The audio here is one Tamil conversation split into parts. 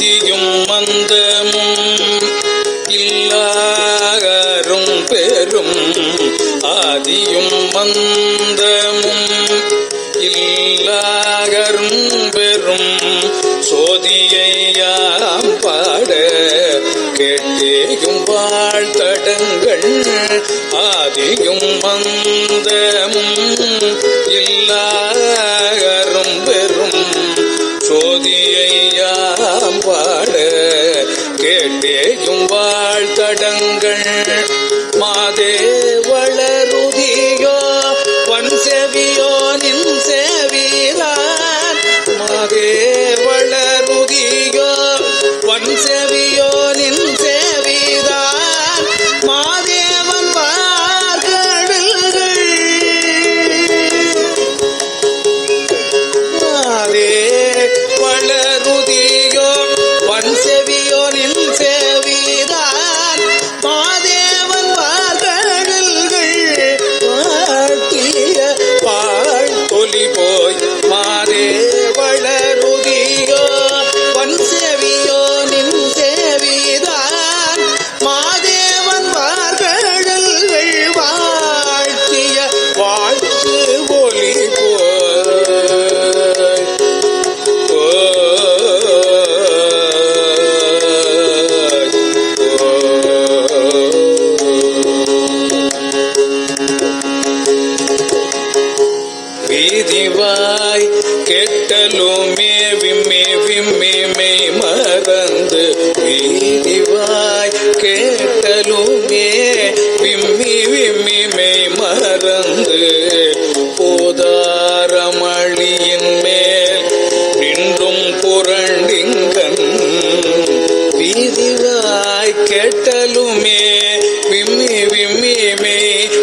பக்தியும் மந்தமும் இல்லாகரும் பெரும். ஆதியும் மந்தமும் இல்லாகரும் பெரும். சோதியையாம் பாட கேட்டேயும் வாழ்த்தடங்கள். ஆதியும் மந்தமும் இல்லாகரும் பெரும். சோதியையா நாதம் பாட கேட்டேயும் வாழ்த்தடங்கள் மாதே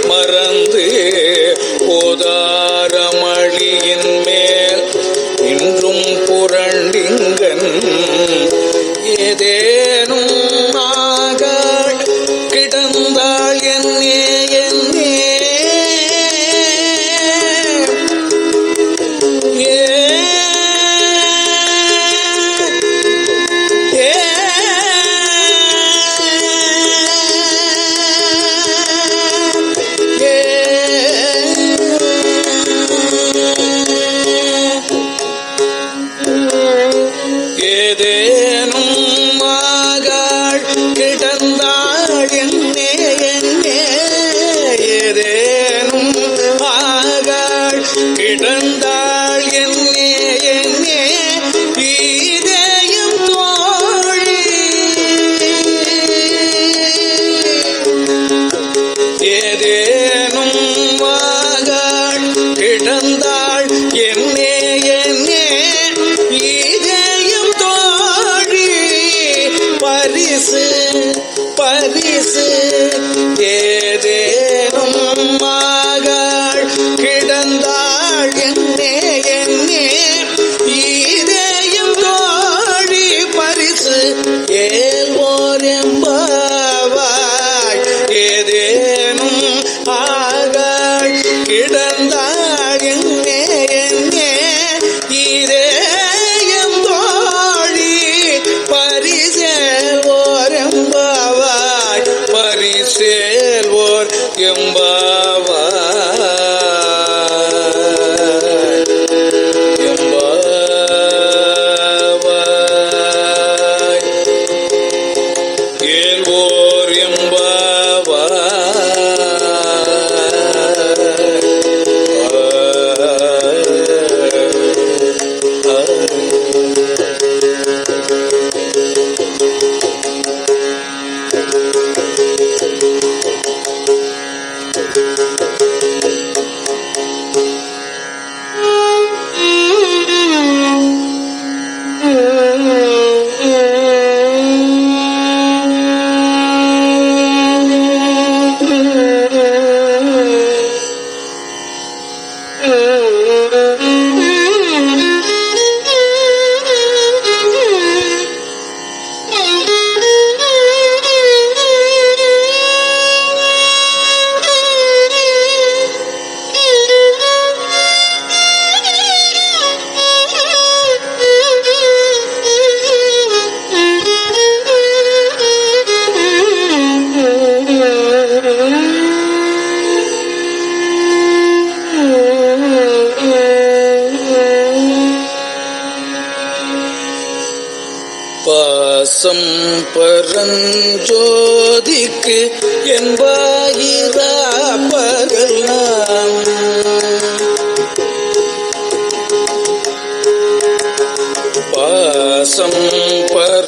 மறந்து போதாரமழியின் மேல் இன்றும் புரண்டிங்கன். ஏதே Paris. Yeah.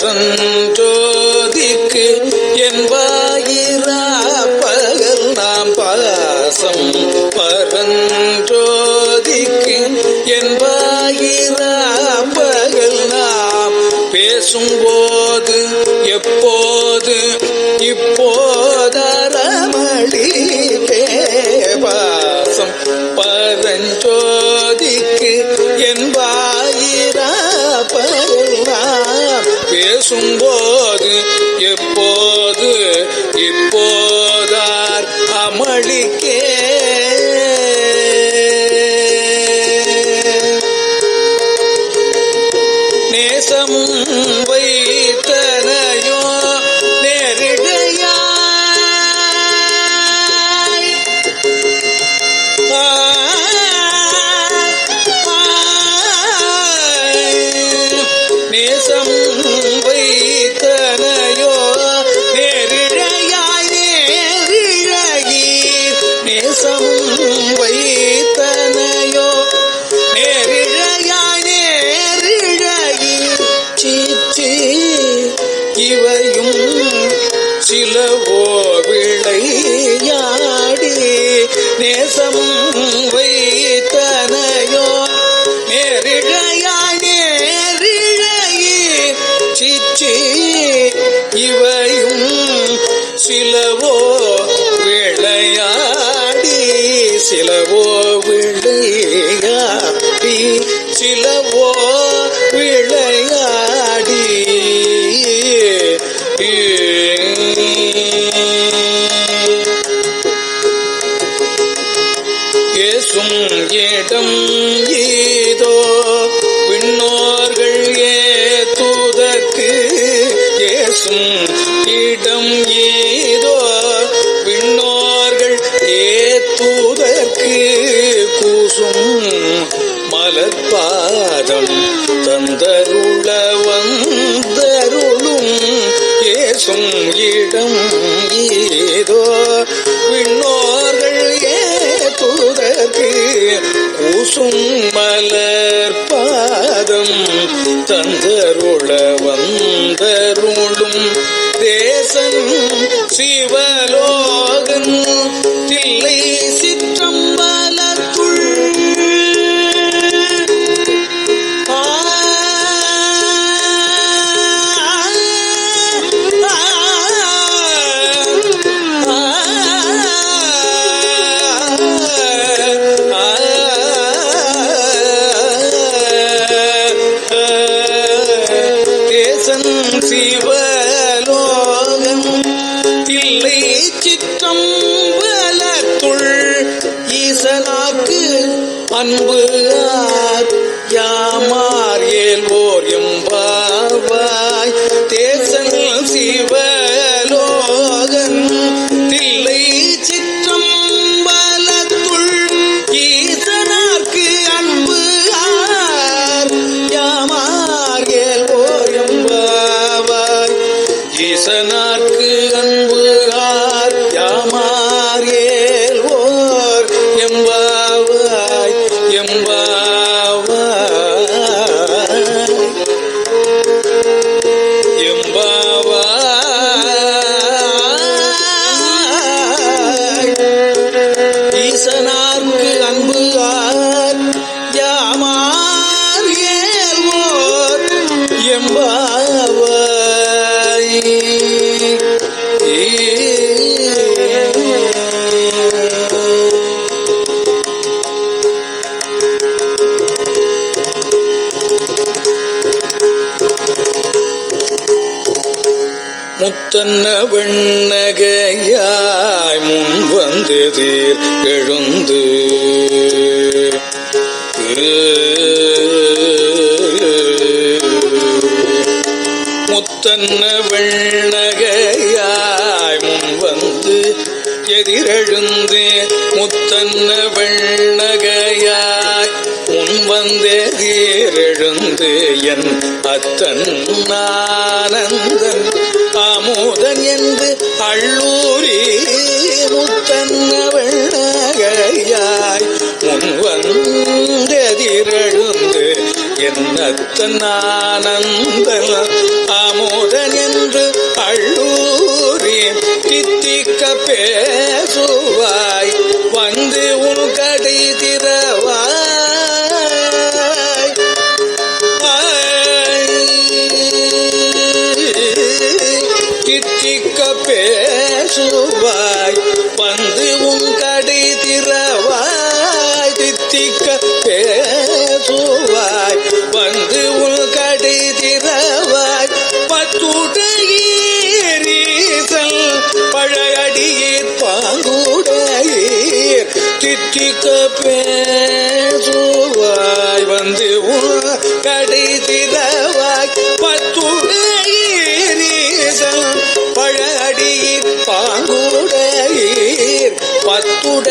பரஞ்சோதிக்கு என்பாயிரா பகல் நாம் பாசம். பரஞ்சோதிக்கு என்பாயிரா பகல் நாம் பேசும்போது எப்போது இப்போதரமளி பாசம். பரஞ்சோதிக்கு என்பா பேசும்போது எப்போது இப்போதார் அமளி சிச்சி இவையும் சிலவோ இடம் ஏதோ விண்ணோர்கள் ஏத்துதற்கு கூசும் மலர்பாதம் தந்தருள வந்தருளும் ஏசும் இடம் ஏதோ விண்ணோர்கள் ஏத்துதற்கு கூசும் மலர்பாதம் தந்த தில்லை அன்பு முத்தன்ன வெண்ணகையாய் முன் வந்து தீர் எழுந்து. முத்தன்ன வெண்ணகையாய் முன் வந்து எதிரெழுந்து. முத்தன்ன வெண்ணகையாய் முன் வந்து வந்தேதீரெழுந்து என் அத்தன் ஆனந்தன். அமுதன் என்று அள்ளூரி முத்தன்னவள் நகையாய் முன் வந்தெதிரெழுந்து என் அத்தன் ஆனந்தன் தித்திக்க பேசுவாய். வந்து உன் கடை திறவாய். தித்திக்க பேசுவாய். வந்து உன் கடை திறவாய். பத்துடையீசல் பழையடியே பாங்குடையீர். தித்திக்க பே பத்துடையீரீசல்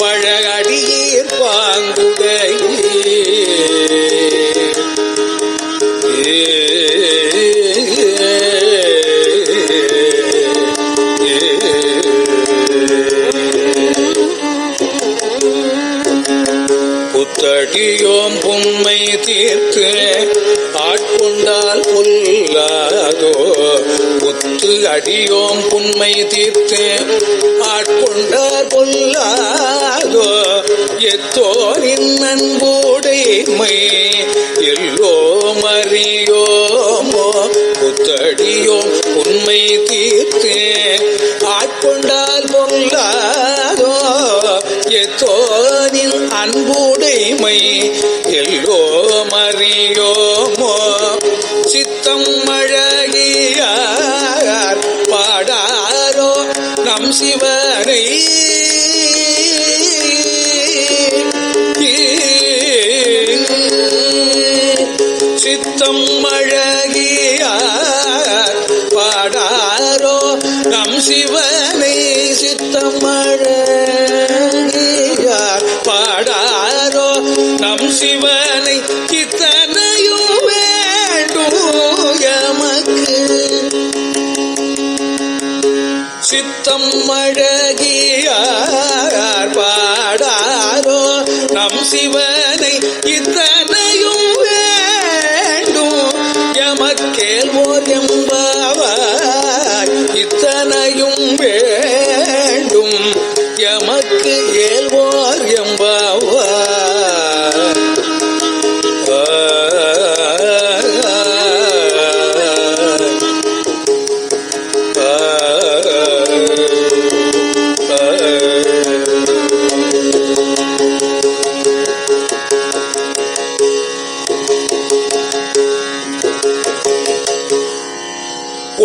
பழகடியீர் பாங்குடையீர் புத்தடியோம் பொம்மை தீர்த்து அடியோம் புண்மை தீர்த்து. ஆட்கொண்ட பொல்லாதோ எத்தோரின் நண்புடைமை எல்லோம் அறியோமோ புத்தடியோம் உண்மை தீர்த்து. ஆட்கொண்டால் பொல்லாதோ எத்தோரின் அன்புடைமை சிவனை. சித்தம் அழகிய பாடாரோ நம் சிவனை. சித்தம் அழகியார் பாடாரோ நம் சிவனை. சித்தம்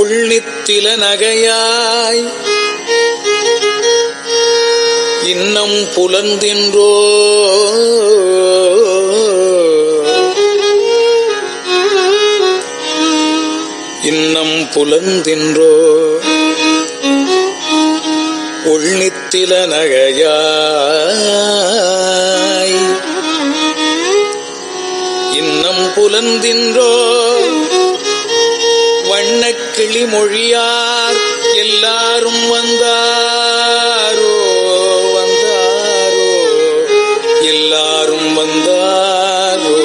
உள்ளித்தில நகையாய். இன்னம் புலந்தின்றோ இன்னம் புலந்தின்றோ உள்ளித்தில நகையாய். இன்னம் புலந்தின்றோ வண்ணக்கிளி மொழியார் எல்லாரும் வந்தாரோ வந்தாரோ. எல்லாரும் வந்தாரோ.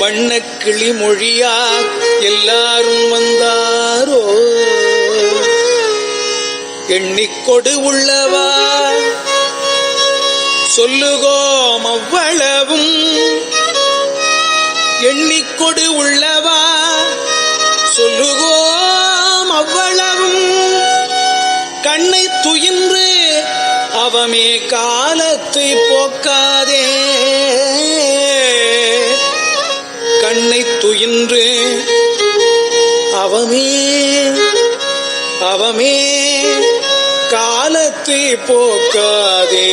வண்ணக்கிளி மொழியார் எல்லாரும் வந்தாரோ. எண்ணிக்கொடு உள்ளவா சொல்லுகோம் அவ்வளவும். எண்ணிக்கொடு உள்ளவா? சொல்லுகோம் அவ்வளவும். கண்ணை துயின்று அவமே காலத்தை போக்காதே. கண்ணை துயின்று அவமே அவமே காலத்தை போக்காதே.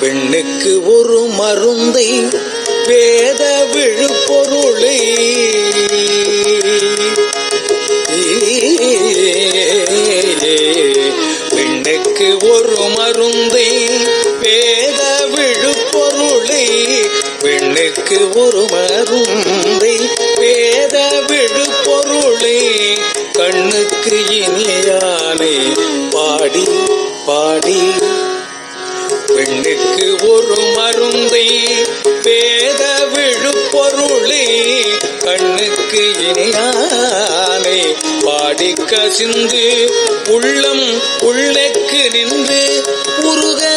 பெண்ணுக்கு ஒரு மருந்தை வேத விழுப்பொருளை இனியானே பாடி பாடி. பெண்ணுக்கு ஒரு மருந்தை வேத விழுப்பொருளே கண்ணுக்கு இனியானே. பாடி கசிந்து உள்ளம் உள்ளக்கு நின்று உருக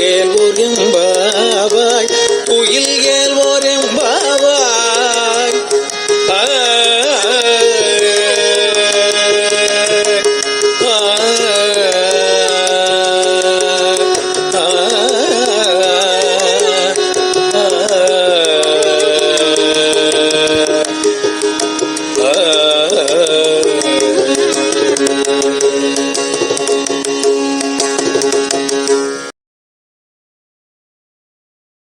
முகில்